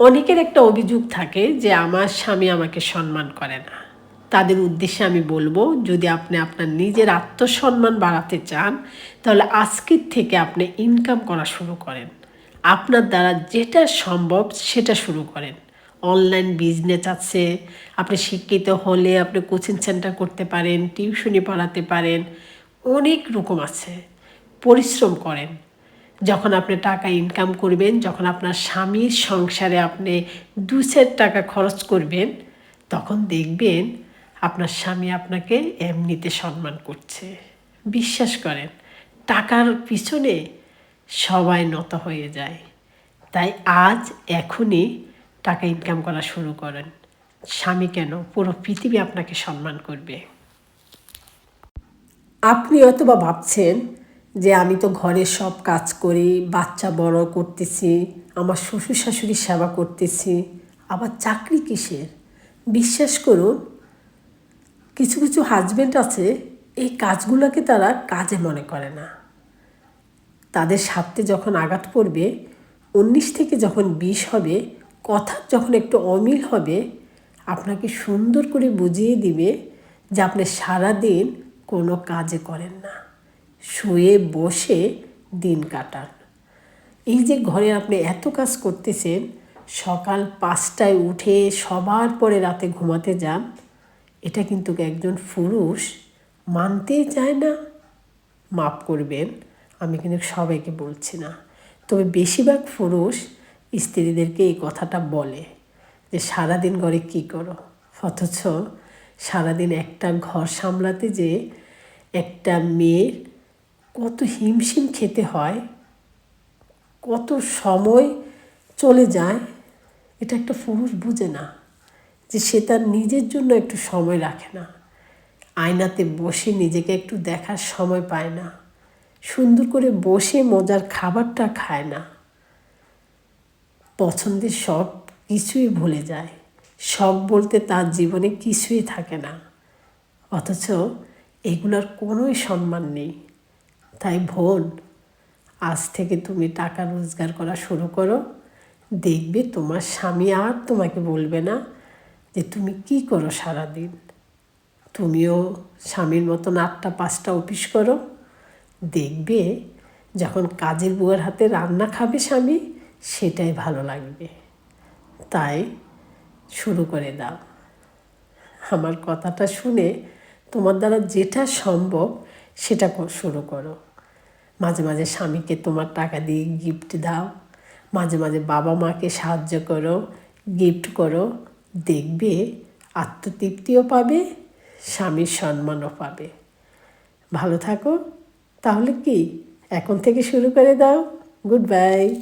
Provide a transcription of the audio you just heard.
অনেকের একটা অভিযোগ থাকে যে আমার স্বামী আমাকে সম্মান করে না। তাদের উদ্দেশ্যে আমি বলব, যদি আপনি আপনার নিজের আত্মসম্মান বাড়াতে চান, তাহলে আজকের থেকে আপনি ইনকাম করা শুরু করেন। আপনার দ্বারা যেটা সম্ভব সেটা শুরু করেন। অনলাইন বিজনেস আছে, আপনি শিক্ষিত হলে আপনি কোচিং সেন্টার করতে পারেন টিউশনি পড়াতে পারেন, অনেক রকম আছে। পরিশ্রম করেন। যখন আপনি টাকা ইনকাম করবেন, যখন আপনার স্বামীর সংসারে আপনি দু টাকা খরচ করবেন, তখন দেখবেন আপনার স্বামী আপনাকে এমনিতে সম্মান করছে। বিশ্বাস করেন, টাকার পিছনে সবাই নত হয়ে যায়। তাই আজ এখনই টাকা ইনকাম করা শুরু করেন। স্বামী কেন? পুরো পৃথিবী আপনাকে সম্মান করবে। আপনি হয়তো বা ভাবছেন যে আমি তো ঘরে সব কাজ করি, বাচ্চা বড় করতেছি, আমার শ্বশুর শাশুড়ির সেবা করতেছি, আবার চাকরি কিসের? বিশ্বাস করুন, কিছু কিছু হাজবেন্ড আছে, এই কাজগুলোকে তারা কাজে মনে করে না। তাদের স্বার্থে যখন আঘাত পড়বে, উনিশ থেকে যখন বিষ হবে কথার যখন একটু অমিল হবে, আপনাকে সুন্দর করে বুঝিয়ে দিবে যে আপনি সারাদিন কোনো কাজে করেন না। শুয়ে বসে দিন কাটান। এই যে ঘরে আপনি এত কাজ করতেছেন, সকাল পাঁচটায় উঠে সবার পরে রাতে ঘুমাতে যান, এটা কিন্তু একজন পুরুষ মানতেই চায় না মাপ করবেন, আমি কিন্তু সবাইকে বলছি না। তবে বেশিরভাগ পুরুষ স্ত্রীদেরকে এই কথাটা বলে যে, সারাদিন ঘরে কী করো? অথচ সারাদিন একটা ঘর সামলাতে যে একটা মেয়ের কত হিমশিম খেতে হয়, কত সময় চলে যায়, এটা একটা পুরুষ বুঝে না যে সে তার নিজের জন্য একটু সময় রাখে না। আয়নাতে বসে নিজেকে একটু দেখার সময় পায় না, সুন্দর করে বসে মজার খাবারটা খায় না। পছন্দের সব কিছুই ভুলে যায়, শখ বলতে তার জীবনে কিছুই থাকে না, অথচ এগুলোর কোনোই সম্মান নেই। তাই বোন আজ থেকে তুমি টাকা রোজগার করা শুরু করো। দেখবে তোমার স্বামী আর তোমাকে বলবে না যে তুমি কি করো সারাদিন। তুমিও স্বামীর মতন আটটা পাঁচটা অফিস করো। দেখবে যখন কাজের বুয়ার হাতে রান্না খাবে স্বামী, সেটাই ভালো লাগবে। তাই শুরু করে দাও। আমার কথাটা শুনে তোমার দ্বারা যেটা সম্ভব সেটা শুরু করো। মাঝে মাঝে স্বামীকে তোমার টাকা দিয়ে গিফট দাও। মাঝে মাঝে বাবা মাকে সাহায্য করো গিফট করো। দেখবে আত্মতৃপ্তিও পাবে, স্বামীর সম্মানও পাবে। ভালো থাকো। তাহলে কি? এখন থেকে শুরু করে দাও। Good bye